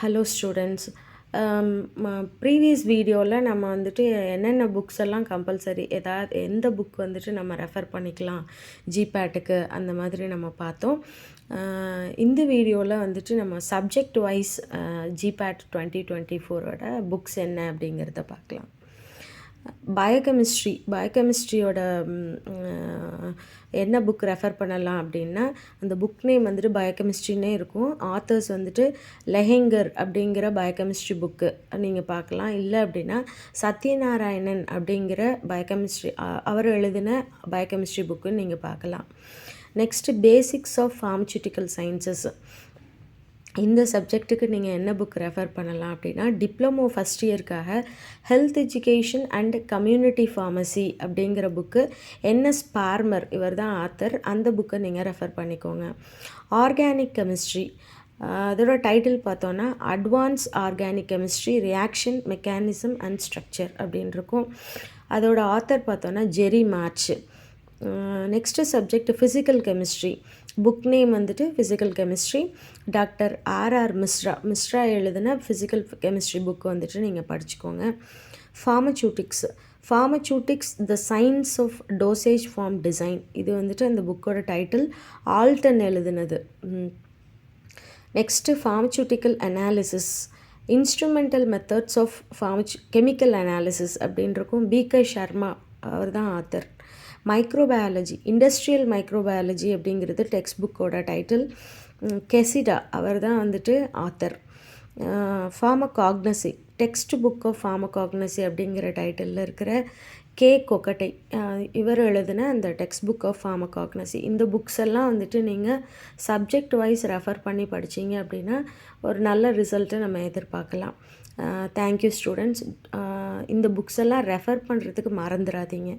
Hello students previous வீடியோவில் நம்ம வந்துட்டு என்னென்ன புக்ஸ் எல்லாம் கம்பல்சரி ஏதாவது எந்த புக் வந்துட்டு நம்ம ரெஃபர் பண்ணிக்கலாம்? ஜிபேட்டுக்கு அந்த மாதிரி நம்ம பார்த்தோம். இந்த வீடியோவில் வந்துட்டு நம்ம subject wise GPAT twenty twenty ஃபோரோட புக்ஸ் என்ன அப்படிங்கிறத பார்க்கலாம். பயோகெமிஸ்ட்ரி பயோகெமிஸ்ட்ரியோட என்ன புக் ரெஃபர் பண்ணலாம் அப்படின்னா அந்த புக் நேம் வந்துட்டு பயோகெமிஸ்ட்ரினே இருக்கும். ஆத்தர்ஸ் வந்துட்டு லெஹெங்கர் அப்படிங்கிற பயோகெமிஸ்ட்ரி புக்கு நீங்கள் பார்க்கலாம். இல்லை அப்படின்னா சத்யநாராயணன் அப்படிங்கிற பயோகெமிஸ்ட்ரி அவர் எழுதின பயோகெமிஸ்ட்ரி புக்குன்னு நீங்கள் பார்க்கலாம். Next basics of pharmaceutical sciences இந்த சப்ஜெக்ட்டுக்கு நீங்கள் என்ன புக் ரெஃபர் பண்ணலாம் அப்படின்னா diploma first இயருக்காக health education and community pharmacy அப்படிங்கிற புக்கு என்எஸ் பார்மர் இவர் தான் ஆத்தர் அந்த புக்கை நீங்கள் ரெஃபர் பண்ணிக்கோங்க. ஆர்கானிக் கெமிஸ்ட்ரி அதோட டைட்டில் பார்த்தோன்னா advance organic chemistry reaction mechanism and structure அப்படின்னு இருக்கும். அதோட ஆத்தர் பார்த்தோன்னா Jerry March next subject physical chemistry book name வந்துட்டு physical chemistry doctor RR Mishra Mishra எழுதின ஃபிசிக்கல் கெமிஸ்ட்ரி புக் வந்துட்டு நீங்கள் படிச்சுக்கோங்க. Pharmaceutics pharmaceutics the science of dosage form design இது வந்துட்டு அந்த புக்கோட டைட்டில் ஆல்டன் எழுதினது. Next pharmaceutical analysis instrumental methods of pharmaceutical analysis அப்படின்றக்கும் இருக்கும் பிகே ஷர்மா அவர் தான் ஆத்தர் மைக்ரோபயாலஜி இண்டஸ்ட்ரியல் மைக்ரோபயாலஜி அப்படிங்கிறது டெக்ஸ்ட் புக்கோட டைட்டில் கெசிடா அவர் தான் வந்துட்டு author pharmacognosy text book of pharmacognosy அப்படிங்கிற டைட்டிலில் இருக்கிற கே கொக்கட்டை. இவர் எழுதின அந்த டெக்ஸ்ட் புக் ஆஃப் ஃபார்மகாக்னசி இந்த புக்ஸ் எல்லாம் வந்துட்டு நீங்கள் சப்ஜெக்ட் வைஸ் ரெஃபர் பண்ணி படிச்சீங்க அப்படின்னா ஒரு நல்ல ரிசல்ட்டை நம்ம எதிர்பார்க்கலாம். தேங்க்யூ ஸ்டூடெண்ட்ஸ் இந்த புக்ஸ் எல்லாம் ரெஃபர் பண்ணுறதுக்கு மறந்துடாதீங்க